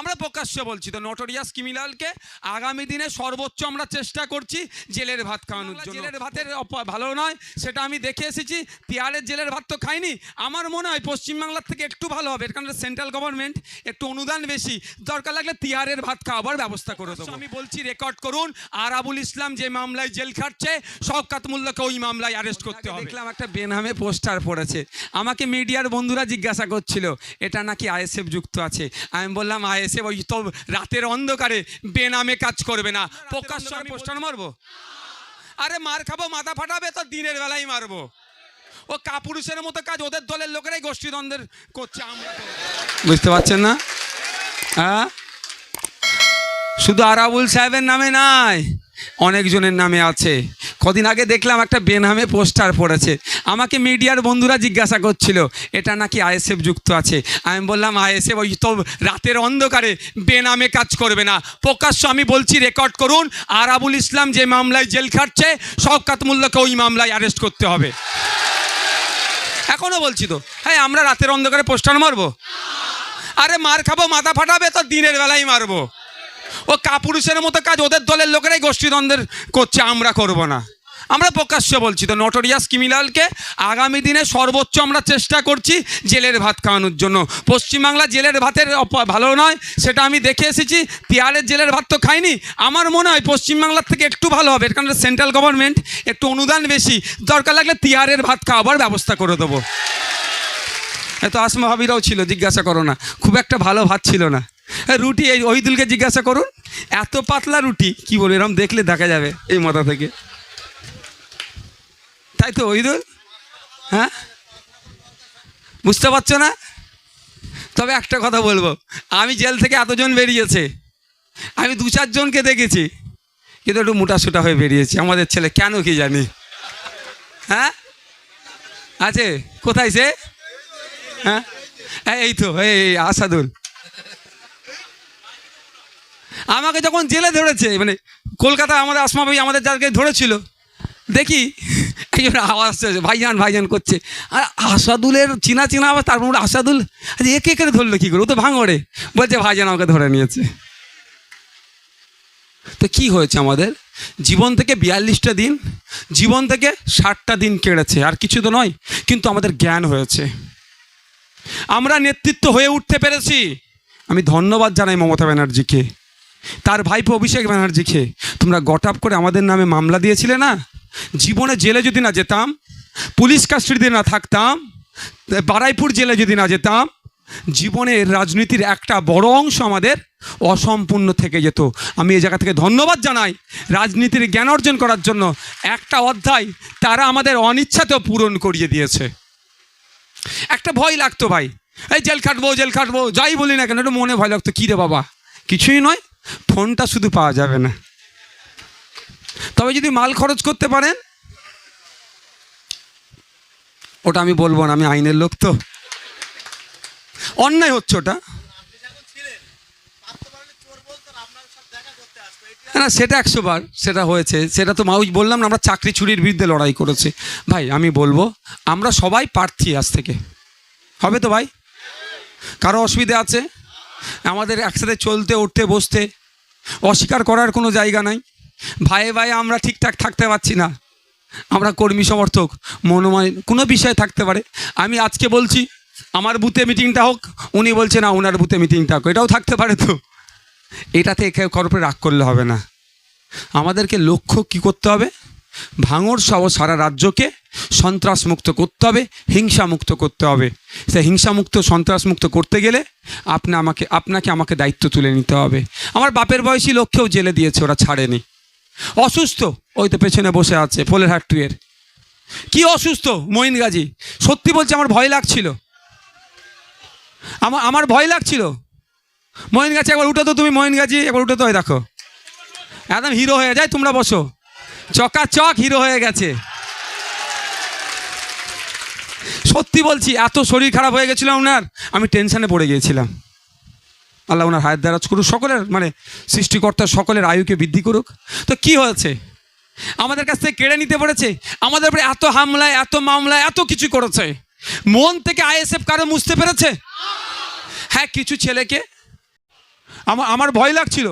আমরা প্রকাশ্যে বলছি তো নটোরিয়াস কিমিলালকে আগামী দিনে সর্বোচ্চ আমরা চেষ্টা করছি জেলের ভাত খাওয়ানোর জন্য। জেলের ভাতের ভালো নয় সেটা আমি দেখে এসেছি। তিয়ারের জেলের ভাত তো খাইনি। আমার মনে হয় পশ্চিমবাংলার থেকে একটু ভালো হবে এর কারণে সেন্ট্রাল গভর্নমেন্ট একটু অনুদান বেশি। দরকার লাগলে তিয়ারের ভাত খাওয়াবার ব্যবস্থা করে দেবো। আমি বলছি রেকর্ড করুন আর আবুল ইসলাম যে মামলায় জেল খাটছে শওকাত মোল্লাকে ওই মামলায় অ্যারেস্ট করতে হবে। দেখলাম একটা বেনামে পোস্টার পড়েছে। আমাকে মিডিয়ার বন্ধুরা জিজ্ঞাসা করছিল এটা নাকি আইএসএফ যুক্ত আছে? আমি বললাম আইএসএফ ওই তো রাতের অন্ধকারে বেনামে কাজ করবে না। প্রকাশ্য আমি পোস্টার মারবো? আরে মার খাব মাথা ফাটাবে তো দিনের বেলায় মারবো। ও কাপুরুষের মতো কাজ ওদের দলের লোকেরাই গোষ্ঠীদ্বন্দ্বের করছে আমরা বুঝতে পারছেন না? হ্যাঁ? শুধু আরাবুল সাহেবের নামে নাই অনেকজনের নামে আছে। কদিন আগে দেখলাম একটা বেনামে পোস্টার পড়েছে। আমাকে মিডিয়ার বন্ধুরা জিজ্ঞাসা করছিল, এটা নাকি আইএসএফ যুক্ত আছে? আমি বললাম, আইএসএফ ওই তো রাতের অন্ধকারে বেনামে কাজ করবে না। প্রকাশ্য আমি বলছি, রেকর্ড করুন আর আবুল ইসলাম যে মামলায় জেল খাটছে, শওকাত মোল্লাকে ওই মামলায় অ্যারেস্ট করতে হবে। এখনও বলছি তো হ্যাঁ আমরা রাতের অন্ধকারে পোস্টার মারবো? আরে মার খাব, মাথা ফাটাবে তো দিনের বেলায় মারবো। ও কাপুরুষের মতো কাজ, ওদের দলের লোকেরাই গোষ্ঠীদ্বন্দ্বের করছে, আমরা করব না। আমরা প্রকাশ্যে বলছি, তো নটোরিয়াস কিমিলালকে আগামী দিনে সর্বোচ্চ আমরা চেষ্টা করছি জেলের ভাত খাওয়ানোর জন্য। পশ্চিমবাংলা জেলের ভাতের ভালো নয়, সেটা আমি দেখে এসেছি তিয়ারের জেলের ভাত তো খাইনি। আমার মনে হয় পশ্চিমবাংলার থেকে একটু ভালো হবে কারণে সেন্ট্রাল গভর্নমেন্ট একটু অনুদান বেশি, দরকার লাগলে তিয়ারের ভাত খাওয়াবার ব্যবস্থা করে দেবো। তো আসমা ভাবিরাও ছিল, জিজ্ঞাসা করো না, খুব একটা ভালো ভাত ছিল না। রুটি, এই ওহিদুলকে জিজ্ঞাসা করুন। এত পাতলা রুটি, কি বলব এরকম দেখলে দেখা যাবে এই মাথা থেকে। তাই তো, ওহিদুল? হ্যাঁ? বুঝতে পারছ না? তবে একটা কথা বলব, আমি জেল থেকে এতজন বেরিয়েছে, আমি দু চারজনকে দেখেছি, কিন্তু একটু মোটাসোটা হয়ে বেরিয়েছি। আমাদের ছেলে কেন কি জানি? হ্যাঁ? আছে? কোথায় সে? হ্যাঁ? এই- তো এই, আসাদুল। আমাকে যখন জেলে ধরেছে মানে কলকাতা আমাদের আসমা ভাই আমাদের যাকে ধরেছিল দেখি এই আওয়াজ আসছে ভাইজান ভাইজান করছে। আর আসাদুলের চিনা চিনা আবার তারপর বলে, আসাদুল আরে একে একে ধরলো কী করে? ও তো ভাঙড়ে। বলছে ভাইজান আমাকে ধরে নিয়েছে। তো কি হয়েছে আমাদের? জীবন থেকে বিয়াল্লিশটা দিন জীবন থেকে ষাটটা দিন কেড়েছে আর কিছু তো নয় কিন্তু আমাদের জ্ঞান হয়েছে। আমরা নেতৃত্ব হয়ে উঠতে পেরেছি। আমি ধন্যবাদ জানাই মমতা ব্যানার্জিকে। তার ভাইপো অভিষেক ব্যানার্জিকে। তোমরা গটাপ করে আমাদের নামে মামলা দিয়েছিলে না? জীবনে জেলে যদি না যেতাম, পুলিশ কাস্টডিতে না থাকতাম, বারাইপুর জেলে যদি না যেতাম জীবনের রাজনীতির একটা বড় অংশ আমাদের অসম্পূর্ণ থেকে যেত। আমি এই জায়গা থেকে ধন্যবাদ জানাই রাজনীতির জ্ঞান অর্জন করার জন্য। একটা অধ্যায় তারা আমাদের অনিচ্ছাতেও পূরণ করিয়ে দিয়েছে। একটা ভয় লাগতো ভাই। এই জেল খাটবো জেল খাটবো, যাই বলি না কেন, একটু মনে ভয় লাগতো। কী রে বাবা? কিছুই নয়। ফোনটা শুধু পাওয়া যাবে না। তবে যদি মাল খরচ করতে পারেন, ওটা আমি বলব না, আমি আইনের লোক তো। অন্যায় হচ্ছে ওটা। না, সেটা একশো বার সেটা হয়েছে। সেটা তো মাউজ বললাম না, আমরা চাকরি চুরির বিরুদ্ধে লড়াই করেছি। ভাই, আমি বলব, আমরা সবাই প্রার্থী আজ থেকে। হবে তো ভাই? কারও অসুবিধা আছে? আমাদের একসাথে চলতে, উঠতে, বসতে অস্বীকার করার কোনো জায়গা নাই। ভাইয়ে ভাইয়ে আমরা ঠিকঠাক থাকতে পারছি না। আমরা কর্মী সমর্থক মনোময় কোনো বিষয়ে থাকতে পারে। আমি আজকে বলছি, আমার বুথে মিটিংটা হোক, উনি বলছে, না ওনার বুথে মিটিংটা হোক এটাও থাকতে পারে তো। এটাতে একে কারোর রাগ করলে হবে না। আমাদেরকে লক্ষ্য কি করতে হবে? ভাঙর সহ সারা রাজ্যকে সন্ত্রাসমুক্ত করতে হবে হিংসা মুক্ত করতে হবে। সে হিংসামুক্ত, সন্ত্রাসমুক্ত করতে গেলে আপনি আমাকে, আপনাকে আমাকে দায়িত্ব তুলে নিতে হবে। আমার বাপের বয়সী লক্ষ্যেও জেলে দিয়েছে, ওরা ছাড়েনি। অসুস্থ, ওই তো পেছনে বসে আছে, ফোলের হাট টুয়ের কি অসুস্থ মঈন গাজী সত্যি বলছে, আমার ভয় লাগছিল। আমার আমার ভয় লাগছিল। মহিন গাছি একবার উঠো তো তুমি মহিন গাছি একবার উঠো তো দেখো। একদম হিরো হয়ে যায় তোমরা বসো। চকা চক হিরো হয়ে গেছে। সত্যি বলছি, এত শরীর খারাপ হয়ে গেছিল ওনার, আমি টেনশনে পড়ে গিয়েছিলাম। আল্লাহ ওনার হায়াত দারাজ করুক, সকলের মানে সৃষ্টিকর্তা সকলের আয়ুকে বৃদ্ধি করুক। তো কি হয়েছে? আমাদের কাছ থেকে কেড়ে নিতে পেরেছে? আমাদের উপরে এত হামলায়, এত মামলায়, এত কিছু করেছে। মন থেকে আইএসএফ কারও মুছতে পেরেছে? হ্যাঁ কিছু ছেলেকে আমার আমার ভয় লাগছিল।